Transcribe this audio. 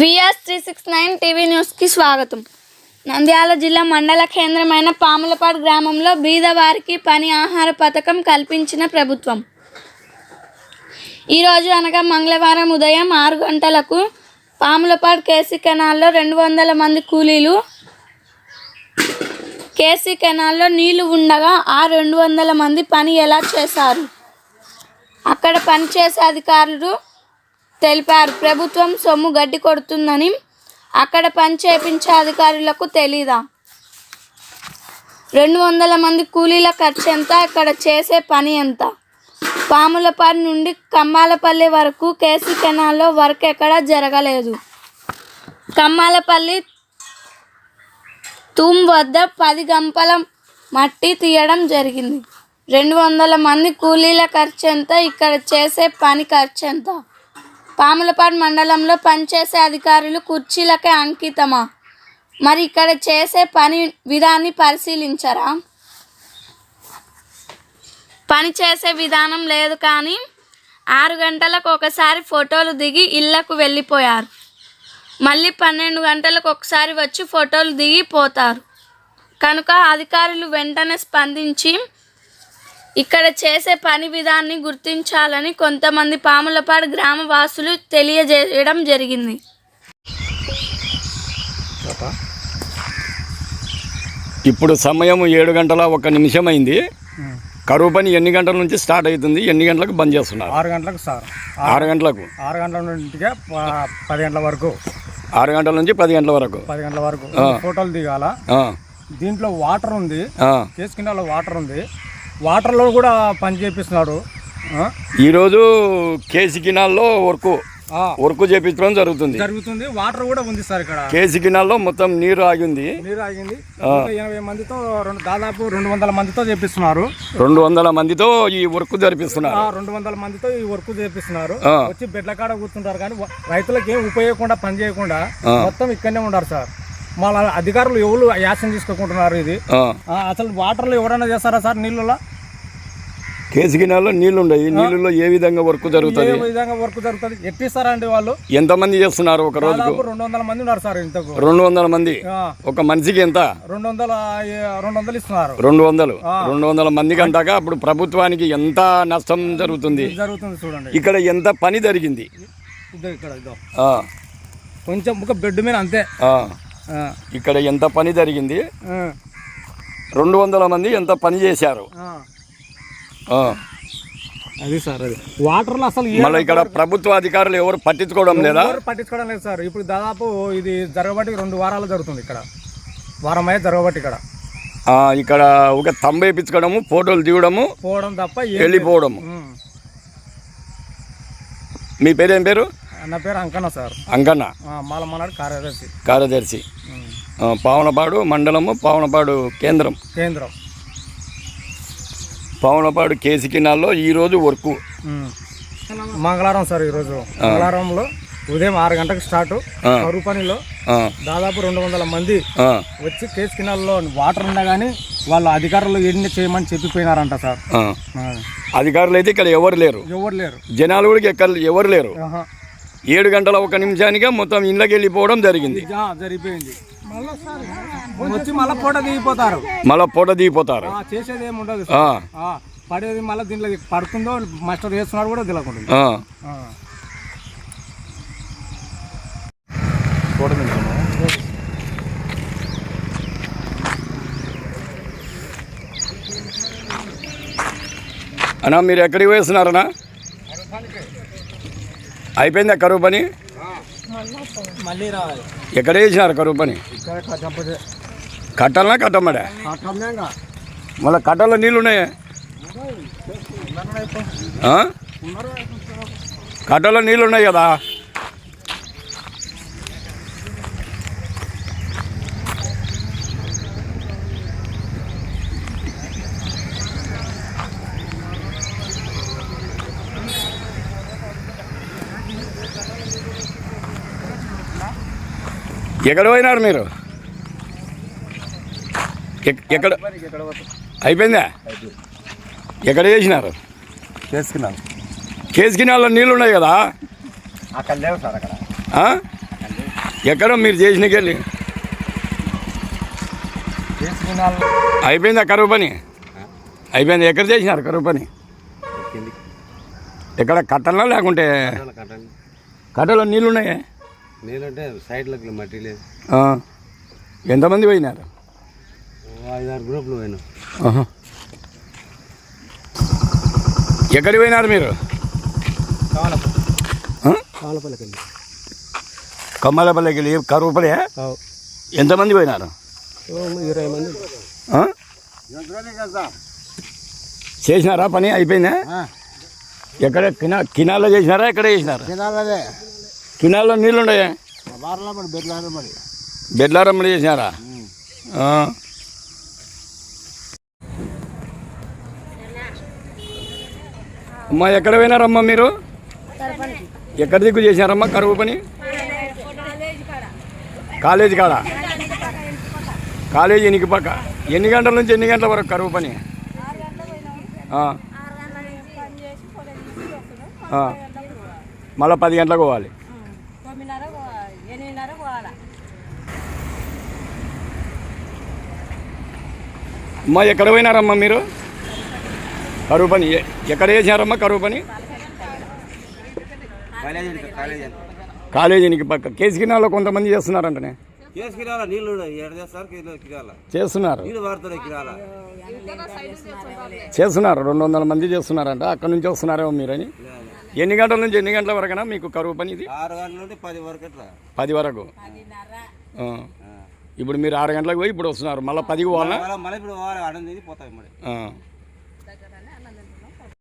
V R three six nine TV న్యూస్కి స్వాగతం. నంద్యాల జిల్లా మండల కేంద్రమైన పాములపాడు గ్రామంలో బీదవారికి పని ఆహార పథకం కల్పించిన ప్రభుత్వం. ఈరోజు అనగా మంగళవారం ఉదయం ఆరు గంటలకు పాములపాడు కేసీ కెనాల్లో రెండు వందల మంది కూలీలు కేసీ కెనాల్లో నీళ్ళు ఉండగా ఆ రెండు వందల మంది పని ఎలా చేశారు? అక్కడ పనిచేసే అధికారులు తెలిపారు. ప్రభుత్వం సొమ్ము గడ్డి కొడుతుందని అక్కడ పని చేపించే అధికారులకు తెలీదా? రెండు వందల మంది కూలీల ఖర్చు ఎంత? ఇక్కడ చేసే పని ఎంత? పాములపాడు నుండి కమ్మాలపల్లి వరకు కేసీ కెనాల్లో వర్క్ ఎక్కడా జరగలేదు. కమ్మాలపల్లి తూమ్ వద్ద పది గంపల మట్టి తీయడం జరిగింది. రెండు వందల మంది కూలీల ఖర్చు ఎంత? ఇక్కడ చేసే పని ఖర్చు ఎంత? పాములపాడు మండలంలో పనిచేసే అధికారులు కుర్చీలకే అంకితమా? మరి ఇక్కడ చేసే పని విధాన్ని పరిశీలించరా? పని చేసే విధానం లేదు కానీ ఆరు గంటలకు ఒకసారి ఫోటోలు దిగి ఇళ్ళకు వెళ్ళిపోయారు. మళ్ళీ పన్నెండు గంటలకు ఒకసారి వచ్చి ఫోటోలు దిగి పోతారు. కనుక అధికారులు వెంటనే స్పందించి ఇక్కడ చేసే పని విధాన్ని గుర్తించాలని కొంతమంది పాములపాడు గ్రామ వాసులు తెలియజేయడం జరిగింది. ఇప్పుడు సమయం ఏడు గంటల ఒక నిమిషం అయింది కరువు పని ఎన్ని గంటల నుంచి స్టార్ట్ అవుతుంది? ఎన్ని గంటలకు బంద్ చేస్తున్నారు? ఆరు గంటలకు సార్. ఆరు గంటలకు? ఆరు గంటల నుండిగా ప- పది గంటల వరకు. ఆరు గంటల నుంచి పది గంటల వరకు. పది గంటల వరకు. ఫోటోలు దిగాల. ఆ, దీంట్లో వాటర్ ఉంది. ఆ. కేసు కింద వాటర్ ఉంది. వాటర్లో కూడా పని చేపిస్తున్నాడు. ఆ? ఈరోజు కేసీ కినాల్లో వర్క్ ఆ, వర్క్ చేపించడం జరుగుతుంది. జరుగుతుంది. వాటర్ కూడా ఉంది సార్ ఇక్కడ. కేసీ కినాల్లో మొత్తం నీరు ఆగింది. నీరు ఆగింది. ఎనభై మందితో రెండు దాదాపు రెండు వందల మందితో చేపిస్తున్నారు. రెండు వందల మందితో ఈ వర్క్ జరిపిస్తున్నారు. రెండు వందల మందితో ఈ వర్క్ చేపిస్తున్నారు. వచ్చి బెడ్ల కాడ కూర్చుంటారు కానీ రైతులకు ఏం ఉపయోగకుండా పని చేయకుండా మొత్తం ఇక్కడనే ఉన్నారు సార్. వాళ్ళ అధికారులు ఎవరు యాక్షన్ తీసుకోకుంటున్నారు ఇది? అసలు వాటర్లో ఎవరైనా చేస్తారా సార్ నీళ్ళలో? కేసీ కినాల్లో నీళ్ళు ఉన్నాయి నీళ్ళలో ఏ విధంగా వర్క్ ఏ జరుగుతుంది? విధంగా వర్క్ జరుగుతుంది? ఎట్టిస్తారా అండి వాళ్ళు? ఎంతమంది చేస్తున్నారు ఒక దాదాపు రెండు వందల మంది ఉన్నారు సార్ ఇంతకు. రెండు వందల మంది ఒక మనిషికి ఎంత? రెండు వందల ఏ- రెండు వందలు ఇస్తున్నారు. రెండు వందలు రెండు వందల మందికి అంటాక అప్పుడు ప్రభుత్వానికి ఎంత నష్టం జరుగుతుంది? జరుగుతుంది చూడండి. ఇక్కడ ఎంత పని జరిగింది? ఇక్కడ కొంచెం ఒక బెడ్ మీద అంతే. ఇక్కడ ఎంత పని జరిగింది? రెండు వందల మంది ఎంత పని చేశారు. అది సార్ అది. వాటర్లో అసలు ఏ- మళ్ళీ ఇక్కడ ప్రభుత్వ అధికారులు ఎవరు పట్టించుకోవడం లేదా? ఎవరు పట్టించుకోవడం లేదు సార్. ఇప్పుడు దాదాపు ఇది జరగబట్టి రెండు వారాలు జరుగుతుంది ఇక్కడ. వారం అయ్యే జరగబట్టి ఇక్కడ. ఇక్కడ ఒక తంబ వేయించుకోవడము ఫోటోలు దిగడము పోవడం తప్ప ఏం వెళ్ళిపోవడము. మీ పేరేం పేరు? నా పేరు అంకన్న సార్. అంకన్న? ఆ, మాలమన్నాడు కార్యదర్శి. కార్యదర్శి. పావనపాడు మండలము పావనపాడు కేంద్రం. కేంద్రం. పావనపాడు కేసి కినాల్లో ఈరోజు వర్క్. మంగళవారం సార్ ఈరోజు. మంగళవారంలో ఉదయం ఆరు గంటలకు స్టార్ట్. కరువు పనిలో దాదాపు రెండు వందల మంది వచ్చి కేసు కినాల్లో వాటర్ ఉన్నా కానీ వాళ్ళ అధికారులు ఎన్ని చేయమని చెప్పిపోయినారంట సార్. అధికారులు అయితే ఇక్కడ ఎవరు లేరు? ఎవరు లేరు. జనాలు కూడా ఎక్కడ ఎవరు లేరు. ఏడు గంటల ఒక నిమిషానికే మొత్తం ఇళ్ళకి వెళ్ళిపోవడం జరిగింది. జరిగిపోయింది. వచ్చి మళ్ళీ పూట దిగిపోతారు. మళ్ళా పూట దిగిపోతారు. చేసేది ఏమి ఉండదు పడేది మళ్ళీ దీంట్లో పడుతుందో మాస్టర్ చేస్తున్నాడు కూడా తెలియకుండా. అన్నా మీరు ఎక్కడికి వేస్తున్నారన్నా అయిపోయిందా కరువు పని? ఎక్కడ వేసినారు కరువు పని? కట్టాలనా కట్టమ్మడా మళ్ళీ కట్టలో నీళ్ళు ఉన్నాయా? కట్టలో నీళ్ళు ఉన్నాయి కదా? ఎక్కడ పోయినారు మీరు? ఎక్- ఎక్కడ? అయిపోయిందా? ఎక్కడ చేసినారు? చేసుకున్నాను కేసు కినాల్లో నీళ్ళు ఉన్నాయి కదా? అక్కడ లేవు సార్ అక్కడ? ఎక్కడ మీరు చేసినకెళ్ళి. వాళ్ళు అయిపోయిందా కరువు పని? అయిపోయింది? ఎక్కడ చేసినారు కరువు పని? ఎక్కడ కట్టలా లేకుంటే కట్టలో నీళ్ళు ఉన్నాయా? నీళ్ళంటే సైడ్లోకి మట్టి లేదు. ఆ. ఎంతమంది పోయినారు? ఓ ఐదారు గ్రూపులు పోయినాం. ఎక్కడికి పోయినారు మీరు? ఆ? కాలపల్లికి వెళ్ళి కమ్మలపల్లికి వెళ్ళి కరువు పడే ఎంతమంది పోయినారు? ఇరవై మంది? చేసినారా పని? అయిపోయిందా? ఎక్కడ కినా కినాల్లో చేసినారా? ఎక్కడ చేసినారా? తినాలదే కినాల్లో నీళ్ళు ఉన్నాయా బెడ్లారమ్మడి చేసినారా? ఆ. అమ్మా ఎక్కడ పోయినారమ్మా మీరు? ఎక్కడ దిక్కు చేసినారమ్మా కరువు పని? కాలేజీ కాడ. కాలేజీ ఎనికి పక్క. ఎన్ని గంటల నుంచి ఎన్ని గంటల వరకు కరువు పని. మళ్ళా పది గంటలకు పోవాలి. ఎనిమిదిన్నర పోవాలా? అమ్మా ఎక్కడ పోయినారమ్మా మీరు? కరువు పని. ఎక్కడ చేసినారమ్మా కరువు పని? కాలేజీ కాలేజీ కాలేజీనికి పక్క. కేసు కినాలో కొంతమంది చేస్తున్నారంటనే. చేస్తున్నారు. చేస్తున్నారు రెండు వందల మంది చేస్తున్నారంట. అక్కడ నుంచి వస్తున్నారేమో మీరని. ఎన్ని గంటల నుంచి ఎన్ని గంటల వరకునా మీకు కరువు పని ఇది? ఆరు గంటల నుండి పది వరకు పది వరకు. ఆ. ఇప్పుడు మీరు ఆరు గంటలకు పోయి ఇప్పుడు వస్తున్నారు. మళ్ళీ పదికి పోవాలా? మళ్ళీ మళ్ళీ ఇప్పుడు పోవాలి ఆడ పోతాయి మరి ఆ.